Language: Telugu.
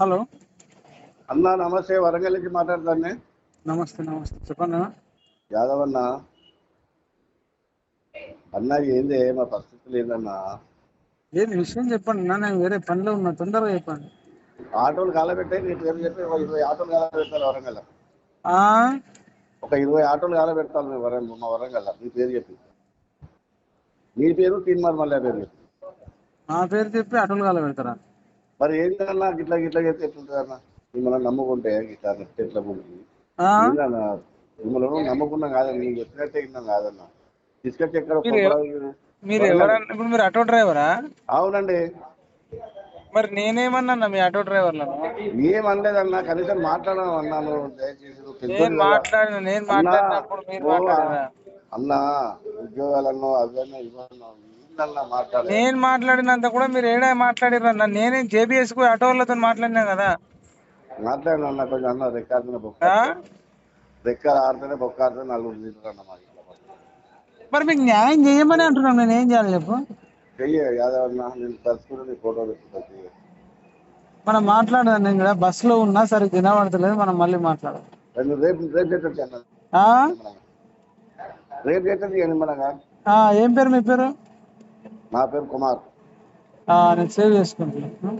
హలో. అన్నా నమస్తే. వరంగల్ నుంచి మాట్లాడతాను. నమస్తే నమస్తే. చెప్పండి. యాదవ్ అన్న. అన్న ఏంది? మా పరిస్థితులు ఏందన్నా? ఏంది విషయం చెప్పండి అన్న. నేను వేరే పనిలో ఉన్నా. తొందరగా చెప్పండి. ఆటోలు కాలబెట్టాయి నీ పేరు చెప్పి ఒక ఇరవై ఆటోలు కాలబెడతాను వరంగల్. ఆ? ఒక ఇరవై ఆటోలు కాలబెడతాను మీ వరంగల్ మా వరంగల్. నీ పేరు చెప్పి. నీ పేరు తీన్మార్ మల్లె పేరు చెప్పి. నా పేరు చెప్పి అటోలు కాల మరి ఏంటన్నా గిట్లా గిట్లా చేస్తే ఎట్లుంటుంది అన్న? మిమ్మల్ని నమ్ముకుంటే గిట్లా ఎట్లా మిమ్మల్ని నమ్ముకున్నాం కాదన్న నీకు చెప్పినట్టే విన్నాం కాదన్న. తీసుకొచ్చి ఎక్కడ మీరు ఎవరన్నా ఇప్పుడు మీరు ఆటో డ్రైవరా? అవునండి. మరి నేనేమన్నా మీ ఆటో డ్రైవర్లను? ఏం అనలేదన్నా కనీసం మాట్లాడడం అన్నాను. నేను. మాట్లాడిన నేను మాట్లాడినప్పుడు మీరు అన్నా, మాట్లాడారా? అన్నా ఉద్యోగాలను అవన్నీ ఇవ్వను నేను మాట్లాడినంత కూడా మీరు ఏడా మాట్లాడిరన్న నేనేం జేబీఎస్కు ఆటో వాళ్ళతో మాట్లాడినా కదా. మాట్లాడిన అన్న కొంచెం అన్న రెక్కాడిన బొక్క? రెక్కలు ఆడితేనే బొక్క ఆడితే నలుగురు అన్న మా ఇంట్లో మరి మీకు న్యాయం చేయమని అంటున్నాను నేను. ఏం చేయాలి చెప్పు? చెయ్యి యాదవ్ అన్న నేను తలుచుకుంటే నీ ఫోటో పెట్టుకుంటా మనం మాట్లాడదాం నేను కూడా. బస్సులో ఉన్నా సరే వినబడతలేదు మనం మళ్ళీ మాట్లాడాలి రెండు రేపు రేపు చేస్తుంది అన్న. ఆ? రేపు ఆ, ఏం పేరు మీ పేరు? నా పేరు కుమార్ ఆ, నేను సేవ్ చేసుకుంటున్నాను